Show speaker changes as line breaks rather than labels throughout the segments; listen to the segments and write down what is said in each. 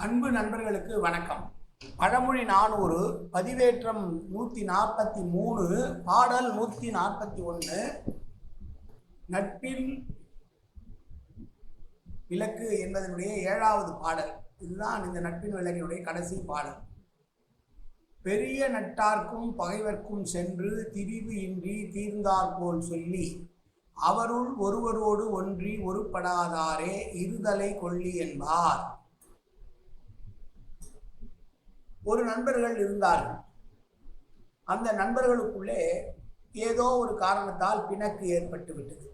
அன்பு நண்பர்களுக்கு வணக்கம். பழமொழி நானூறு பதிவேற்றம் நூற்றி நாற்பத்தி மூணு பாடல் நூற்றி நாற்பத்தி ஒன்று நட்பில் விளக்கு என்பதனுடைய ஏழாவது பாடல். இதுதான் இந்த நட்பின் விளக்கினுடைய கடைசி பாடல். பெரிய நட்டார்க்கும் பகைவர்க்கும் சென்று திரிவு இன்றி தீர்ந்தாற்போல் சொல்லி அவருள் ஒருவரோடு ஒன்றி ஒருப்படாதாரே இருதலை கொள்ளி என்பார். ஒரு நண்பர்கள் இருந்தார்கள். அந்த நண்பர்களுக்குள்ளே ஏதோ ஒரு காரணத்தால் பிணக்கு ஏற்பட்டு விட்டது.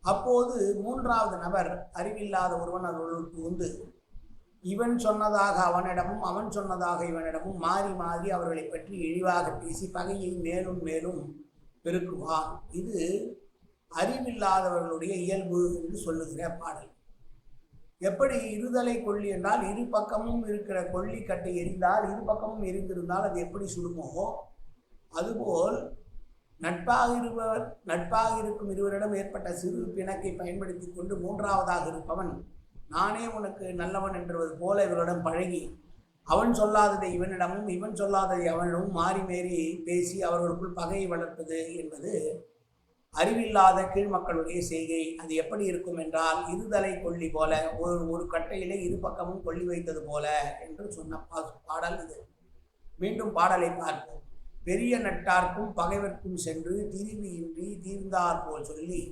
அப்போது மூன்றாவது நபர் அறிவில்லாத ஒருவன் அவர்களுக்கு வந்து இவன் சொன்னதாக அவனிடமும் அவன் சொன்னதாக இவனிடமும் மாறி மாறி அவர்களை பற்றி இழிவாக பேசி பகையை மேலும் மேலும் பெருக்குவான். இது அறிவில்லாதவர்களுடைய இயல்பு என்று சொல்லுகிற பாடல். எப்படி இருதலை கொள்ளி என்றால் இரு பக்கமும் இருக்கிற கொள்ளி கட்டை எரிந்தால் இரு பக்கமும் எரிந்திருந்தால் அது எப்படி சுடுமோ அதுபோல் நட்பாக இருப்பவர் நட்பாக இருக்கும் இருவரிடம் ஏற்பட்ட சிறு பிணக்கை பயன்படுத்தி கொண்டு மூன்றாவதாக இருப்பவன் நானே உனக்கு நல்லவன் என்றது போல இவரிடம் பழகி அவன் சொல்லாததை இவனிடமும் இவன் சொல்லாததை அவனிடமும் மாறி மேறி பேசி அவர்களுக்குள் பகையை வளர்ப்பது என்பது அறிவில்லாத கீழ்மக்களுடைய செய்கை அது எப்படி இருக்கும் என்றால் இருதலை கொல்லி போல ஒரு ஒரு கட்டையிலே இரு பக்கமும் கொல்லி வைத்தது போல என்று சொன்ன பாடல் இது. மீண்டும் பாடலை பார்ப்போம். பெரிய நட்டார்க்கும் பகைவர்க்கும் சென்று திரிவு இன்றி தீர்ந்தார் போல் சொல்லி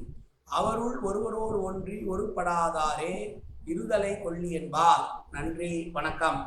அவருள் ஒருவரோடு ஒன்றி ஒருபடாதாரே இருதலை கொல்லி என்பார். நன்றி வணக்கம்.